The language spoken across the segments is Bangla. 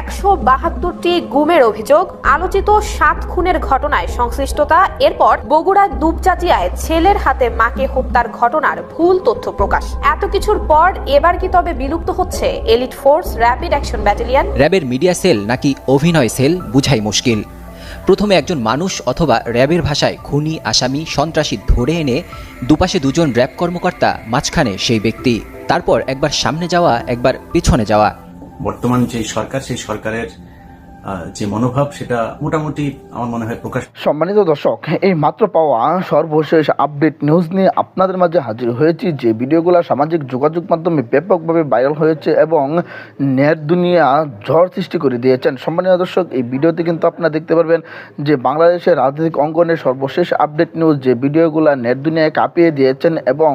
একশো বাহাত্তরটি গুমের অভিযোগ, আলোচিত সাত খুনের ঘটনায় সংশ্লিষ্টতা। এরপর বগুড়ার দুপচাচিয়ায় ছেলের হাতে মাকে হত্যার ঘটনার ভুল তথ্য প্রকাশ। এত কিছুর পর এবার কি তবে বিলুপ্ত হচ্ছে? Elite force rapid action battalion র্যাবের মিডিয়া সেল নাকি অভিনয় সেল? বুঝাই মুশকিল। প্রথমে একজন মানুষ অথবা র্যাবের ভাষায় খুনি, আসামি, সন্ত্রাসী ধরে এনে দুপাশে দুজন র্যাব কর্মকর্তা, মাঝখানে সেই ব্যক্তি। তারপর একবার সামনে যাওয়া, একবার পিছনে যাওয়া। বর্তমান যে সরকার, সেই সরকারের যে মনোভাব, সেটা মোটামুটি আমার মনে হয় প্রকাশ সম্মানিত দর্শক, এই মাত্র পাওয়া সর্বশেষ আপডেট নিউজ নিয়ে আপনাদের মাঝে হাজির হয়েছি। যে ভিডিওগুলো সামাজিক যোগাযোগ মাধ্যমে ব্যাপকভাবে ভাইরাল হয়েছে এবং নেট দুনিয়া ঝড় সৃষ্টি করে দিয়েছেন। সম্মানিত দর্শক, এই ভিডিওতে কিন্তু আপনারা দেখতে পারবেন যে বাংলাদেশের রাজনৈতিক অঙ্গনের সর্বশেষ আপডেট নিউজ যে ভিডিওগুলো নেট দুনিয়ায় কাঁপিয়ে দিয়েছেন এবং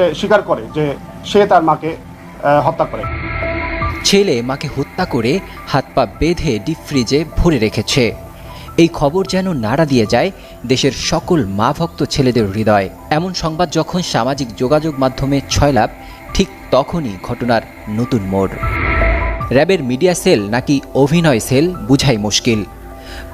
হচ্ছে স্বীকার করে যে সে তার মাকে হত্যা করে। ছেলে মাকে হত্যা করে হাত পা বেঁধে ডিপ ফ্রিজে ভরে রেখেছে। এই খবর যেন নাড়া দিয়ে যায় দেশের সকল মা ভক্ত ছেলেদের হৃদয়। এমন সংবাদ যখন সামাজিক যোগাযোগ মাধ্যমে ছয়লাভ ঠিক তখনই ঘটনার নতুন মোড়। র্যাবের মিডিয়া সেল নাকি অভিনয় সেল, বুঝাই মুশকিল।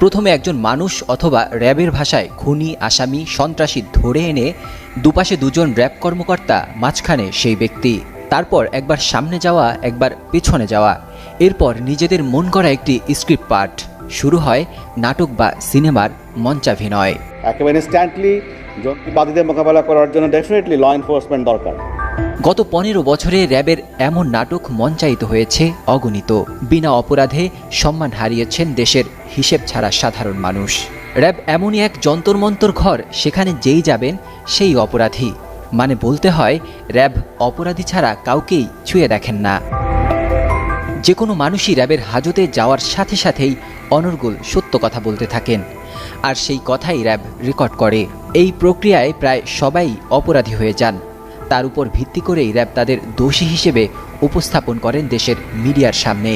প্রথমে একজন মানুষ অথবা র্যাবের ভাষায় খুনি, আসামি, সন্ত্রাসী ধরে এনে দুপাশে দুজন র্যাব কর্মকর্তা, মাঝখানে সেই ব্যক্তি। তারপর একবার সামনে যাওয়া, একবার পেছনে যাওয়া। এরপর নিজেদের মন করা একটি স্ক্রিপ্ট পাঠ। শুরু হয় নাটক বা সিনেমার মঞ্চাভিনয়। একেবারে ইনস্ট্যান্টলি জঙ্গিবাদীদের মোকাবেলা করার জন্য ডেফিনেটলি ল এনফোর্সমেন্ট দরকার। গত পনেরো বছরে র্যাবের এমন নাটক মঞ্চায়িত হয়েছে অগণিত। বিনা অপরাধে সম্মান হারিয়েছেন দেশের হিসেব ছাড়া সাধারণ মানুষ। র্যাব এমনই এক যন্তরমন্তর ঘর, সেখানে যেই যাবেন সেই অপরাধী। মানে বলতে হয়, র্যাব অপরাধী ছাড়া কাউকেই ছুঁয়ে দেখেন না। যে কোনো মানুষই র্যাবের হাজতে যাওয়ার সাথে সাথেই অনর্গল সত্য কথা বলতে থাকেন। আর সেই কথাই র্যাব রেকর্ড করে। এই প্রক্রিয়ায় প্রায় সবাই অপরাধী হয়ে যান। তার উপর ভিত্তি করেই র্যাব তাদের দোষী হিসেবে উপস্থাপন করেন দেশের মিডিয়ার সামনে।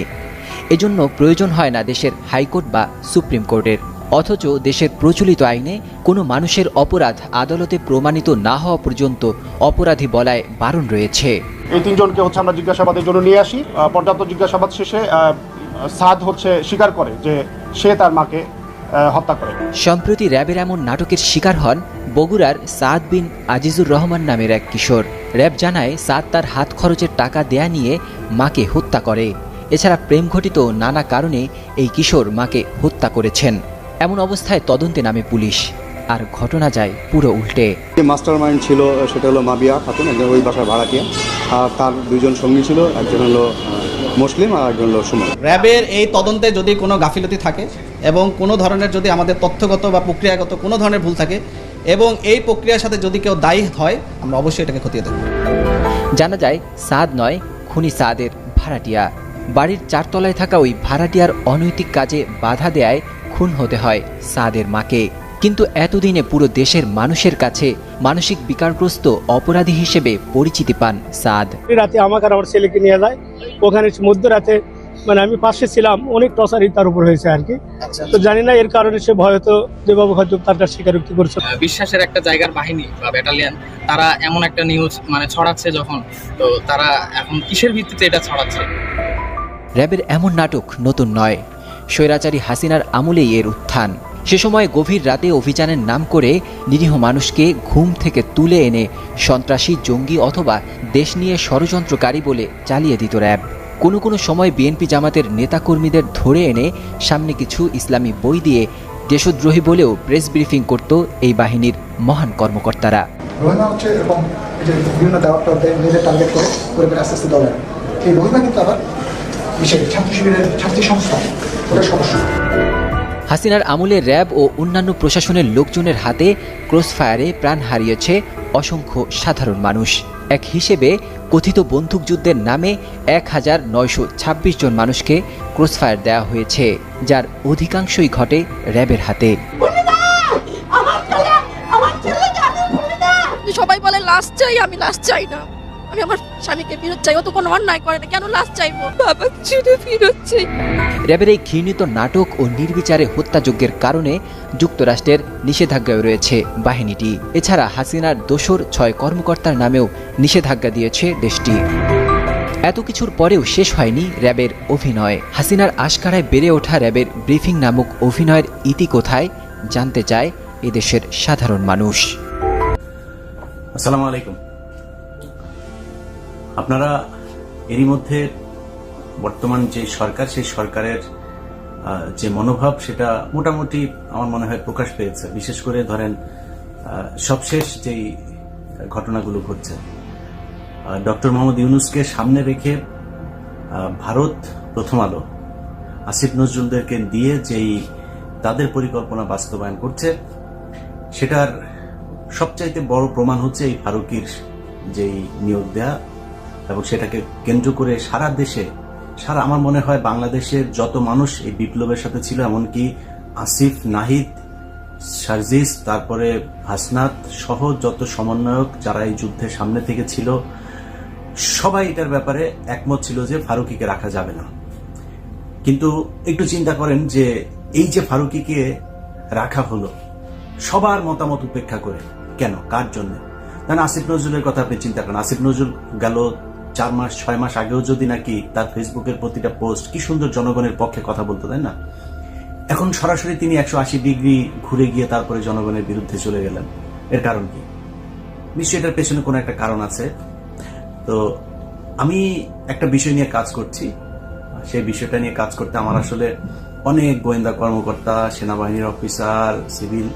এজন্য প্রয়োজন হয় না দেশের হাইকোর্ট বা সুপ্রিম কোর্টের। অথচ দেশের প্রচলিত আইনে কোনো মানুষের অপরাধ আদালতে প্রমাণিত না হওয়া পর্যন্ত অপরাধী বলায় বারণ রয়েছে। এই তিনজনকে হচ্ছে আমরা জিজ্ঞাসাবাদের জন্য নিয়ে আসি। পর্যাপ্ত জিজ্ঞাসাবাদ শেষে সাদ হচ্ছে স্বীকার করে যে সে তার মাকে হত্যা করে। সম্প্রতি র্যাবের এমন নাটকের শিকার হন বগুড়ার সাদ বিন আজিজুর রহমান নামের এক কিশোর। র্যাব জানায়, সাদ তার হাত খরচের টাকা দেয়া নিয়ে মাকে হত্যা করে। এছাড়া প্রেম ঘটিত নানা কারণে এই কিশোর মাকে হত্যা করেছেন। এমন অবস্থায় তদন্তে নামে পুলিশ। আর ঘটনা যায় পুরো উল্টে। যে মাস্টার মাইন্ড ছিল সেটা হলো মাবিয়া খাতুন একজন ওই বাসার ভাড়াটিয়া। আর তার দুজন সঙ্গী ছিল একজন হলো মুসলিম আর একজন হলো সুমন। র্যাবের এই তদন্তে যদি কোনো গাফিলতি থাকে এবং কোনো ধরনের যদি আমাদের তথ্যগত বা প্রক্রিয়াগত কোনো ধরনের ভুল থাকে এবং এই প্রক্রিয়ার সাথে যদি কেউ দায়ী হয় আমরা অবশ্যই এটাকে খতিয়ে দেখব। জানা যায় সাদ নয় খুনি সাদের ভাড়াটিয়া। বাড়ির চারতলায় থাকা ওই ভাড়াটিয়ার অনৈতিক কাজে বাধা দেয় খুন হতে হয় সাদের মাকে। কিন্তু এতদিনে পুরো দেশের মানুষের কাছে মানসিক বিকারগ্রস্ত অপরাধী হিসেবে পরিচিতি পান সাদ। রাতে আমাকে আর আমার ছেলেকে নিয়ে যায়। ওখানে মধ্যরাতে মানে আমি পাশে ছিলাম অনেক টসারই তার উপর হয়েছে আর কি। তো জানি না এর কারণে সে ভয়তো যেভাবে হয়তো তার কাছে স্বীকারোক্তি করছে। বিশ্বাসের একটা জায়গার বাহিনী বা ব্যাটালিয়ন তারা এমন একটা নিউজ মানে ছড়াচ্ছে যখন তো তারা এখন কিসের ভিত্তিতে এটা ছড়াচ্ছে? র্যাবের এমন নাটক নতুন নয়। স্বৈরাচারী হাসিনার আমলেই এর উত্থান। সে সময় গভীর রাতে অভিযানের নাম করে নিরীহ মানুষকে ঘুম থেকে তুলে এনে সন্ত্রাসী, জঙ্গি অথবা দেশ নিয়ে ষড়যন্ত্রকারী বলে চালিয়ে দিত র্যাব। কোনো কোনো সময় বিএনপি জামাতের নেতাকর্মীদের ধরে এনে সামনে কিছু ইসলামী বই দিয়ে দেশদ্রোহী বলেও প্রেস ব্রিফিং করত এই বাহিনীর মহান কর্মকর্তারা। রোহিঙ্গা হচ্ছে ছাত্র শিবিরের ছাত্রী সংস্থা ওটার সদস্য হাসিনার আমলে র্যাব ও অন্যান্য প্রশাসনের লোকজনের হাতে ক্রসফায়ারে প্রাণ হারিয়েছে অসংখ্য সাধারণ মানুষ। এক হিসেবে কথিত বন্দুকযুদ্ধের নামে এক হাজার নয়শো ছাব্বিশ জন মানুষকে ক্রসফায়ার দেওয়া হয়েছে যার অধিকাংশই ঘটে র্যাবের হাতে। সবাই বলে লাশ চাই আমি লাশ চাই না। আমি আমার স্বামীকে ফেরত চাই ও তো কোনো অন্যায় করে না। কেন লাশ চাইব? বাবা শুধু ফেরত চাই। র্যাবের এই ঘৃণিত নাটক ও নির্বিচারে হত্যাযজ্ঞের কারণে যুক্তরাষ্ট্রের নিষেধাজ্ঞায় রয়েছে বাহিনীটি। এছাড়া হাসিনার দোসর ছয় কর্মকর্তার নামেও নিষেধাজ্ঞা দিয়েছে দেশটি। এত কিছুর পরেও শেষ হয়নি র্যাবের অভিনয়। হাসিনার আশকারায় বেড়ে ওঠা র্যাবের ব্রিফিং নামক অভিনয়ের ইতি কোথায় জানতে চায় এদেশের সাধারণ মানুষ। আসসালামু আলাইকুম। আপনারা এরই মধ্যে বর্তমান যে সরকার, সেই সরকারের যে মনোভাব, সেটা মোটামুটি আমার মনে হয় প্রকাশ পেয়েছে। বিশেষ করে ধরেন সবশেষ যেই ঘটনাগুলো ঘটছে ডক্টর মোহাম্মদ ইউনুসকে সামনে রেখে ভারত প্রথম আলো, আসিফ নজরুলদেরকে দিয়ে যেই তাদের পরিকল্পনা বাস্তবায়ন করছে, সেটার সবচাইতে বড় প্রমাণ হচ্ছে এই ফারুকির যেই নিয়োগ দেয়া এবং সেটাকে কেন্দ্র করে সারা দেশে, সারা আমার মনে হয় বাংলাদেশের যত মানুষ এই বিপ্লবের সাথে ছিল, এমনকি আসিফ, নাহিদ, সার্জিস, তারপরে হাসনাত সহ যত সমন্বয়ক যারা এই যুদ্ধের সামনে থেকে ছিল, সবাই এটার ব্যাপারে একমত ছিল যে ফারুকিকে রাখা যাবে না। কিন্তু একটু চিন্তা করেন যে এই যে ফারুকিকে রাখা হলো, সবার মতামত উপেক্ষা করে কেন? কার জন্য? কারণ আসিফ নজরুলের কথা আপনি চিন্তা করেন। আসিফ নজরুল গেল চার মাস, ছয় মাস আগেও যদি নাকি তার ফেসবুকের প্রতিটা পোস্ট, কি সুন্দর জনগণের পক্ষে কথা বলতো, তাই না? এখন সরাসরি তিনি একশো আশি ডিগ্রি ঘুরে গিয়ে তারপরে জনগণের বিরুদ্ধে চলে গেলেন। এর কারণ কি? নিশ্চয়ই এটার পেছনে কোনো একটা কারণ আছে। তো আমি একটা বিষয় নিয়ে কাজ করছি। সেই বিষয়টা নিয়ে কাজ করতে আমার আসলে অনেক গোয়েন্দা কর্মকর্তা, সেনাবাহিনীর অফিসার, সিভিল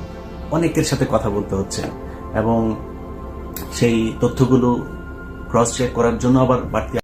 অনেকের সাথে কথা বলতে হচ্ছে। এবং সেই তথ্যগুলো ক্রস চেক করার জন্য আবার বাড়তি